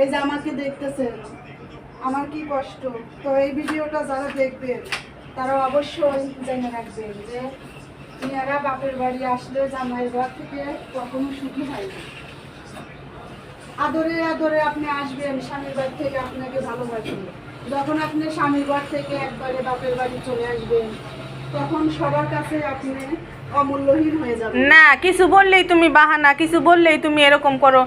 এই যে আমাকে দেখতেছেন, আমার কি কষ্ট? তো এই ভিডিওটা যারা দেখবেন তারা অবশ্যই জেনে রাখবেন যে মেয়েরা বাপের বাড়ি আসলে জামাইয়ের ঘর থেকে কখনো সুখী হয় না। আদরে আদরে আপনি আসবেন, স্বামীর বাড়ি থেকে আপনাকে ভালোবাসবে যখন আপনি স্বামীর বাড়ি থেকে একবারে বাপের বাড়ি চলে আসবেন, তখন সবার কাছে আপনি অমূল্যহীন হয়ে না কিছু বললেই তুমি বাহানা কিছু বললেই তুমি এরকম করো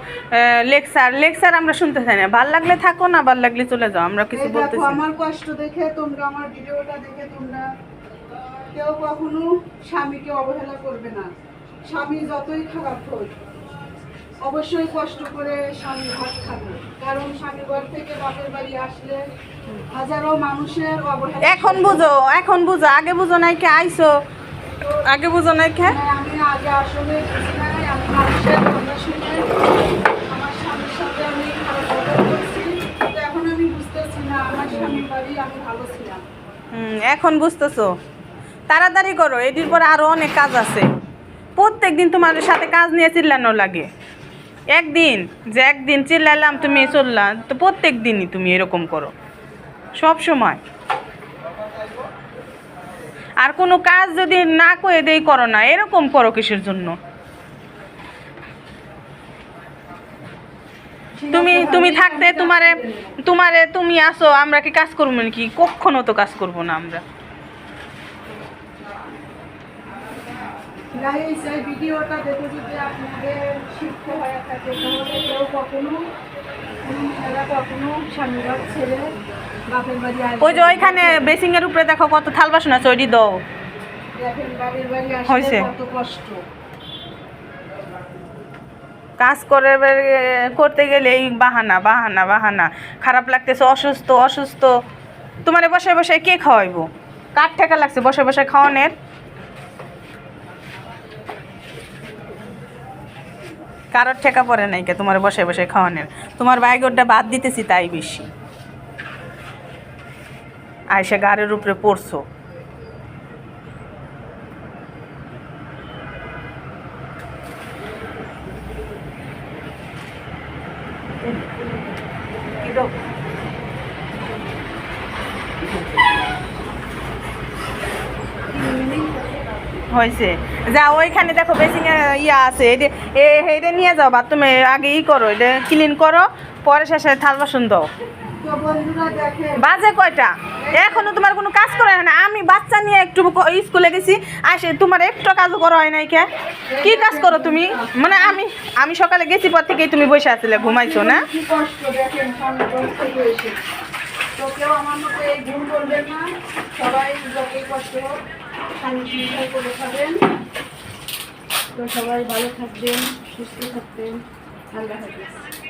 লেকচার। লেকচার আমরা শুনতে চাই না। ভালো লাগলে থাকো না ভালো লাগলে চলে যাও আমরা কিছু বলতে আমার কষ্ট দেখে তোমরা আমার ভিডিওটা দেখে তোমরা কেউ কখনো স্বামীকে অবহেলা করবে না। স্বামী যতই খারাপ হোক অবশ্যই কষ্ট করে স্বামী ভাত খাবে। কারণ স্বামী ঘর থেকে বাপের বাড়ি আসলে হাজারো মানুষের অবহেলা এখন বুঝো এখন বুঝো আগে বুঝো নাই কে আইসো। আগে বুঝো নাই কে? হ্যাঁ, আমি আগে আসলে এখন বুঝতেছি তাড়াতাড়ি করো এটির পরে আরও অনেক কাজ আছে। প্রত্যেক দিন তোমার সাথে কাজ নিয়ে চিল্লানো লাগে। একদিন যে একদিন চিল্লাইলাম তুমি চললাম তো প্রত্যেক দিনই তুমি এরকম করো। সব সময়। আর কোনো কাজ যদি না করে দেই করো না এরকম করো কিসের জন্য? তুমি তুমি থাকতে তোমারে তোমারে তুমি আসো, আমরা কি কাজ করব নাকি? কখনো তো কাজ করব না আমরা। গাইস এই ভিডিওটা দেখে যদি আপনাদের শিখতে হয়ে থাকে তাহলে কেউ কখনো কখনো স্বামী ঘর বাপের বাড়ি ওই যে ওইখানে বেসিং এর উপরে দেখো কত থাল বাসন আছে ওইটি দাও। হয়েছে। কাজ করে করতে গেলে এই বাহানা বাহানা বাহানা। খারাপ লাগতেছে অসুস্থ অসুস্থ। তোমারে বসে বসে কে খাওয়াইবো? কার ঠেকা লাগছে? বসে বসে খাওয়ানোর? কারোর ঠেকা পরে নাই কে, তোমার বসে বসে খাওয়ানোর তোমার বাইগরটা বাদ দিতেছি তাই বেশি। আয়সা গাড়ির উপরে পড়ছো। হয়েছে। যা ওইখানে দেখো বেসিং ইয়া আছে এটা নিয়ে যাও বাথরুমে আগে ই করো এটা ক্লিন করো পরে শেষে থাল বাসন দাও। বাজে কয়টা? এখনও তোমার কোনো কাজ করা হয় না। আমি বাচ্চা নিয়ে একটু স্কুলে গেছি আসে তোমার একটু কাজও করা হয় নাই কে? কি কাজ করো তুমি? মানে আমি আমি সকালে গেছি পর থেকেই তুমি বসে আছিলে ঘুমাইছো না? তো কেউ আমার মতো এই ভুল করবেন না। সবাই কষ্ট হোক। সংসার করে খাবেন তো সবাই ভালো থাকবেন সুস্থ থাকবেন ঠান্ডা হাফিজ।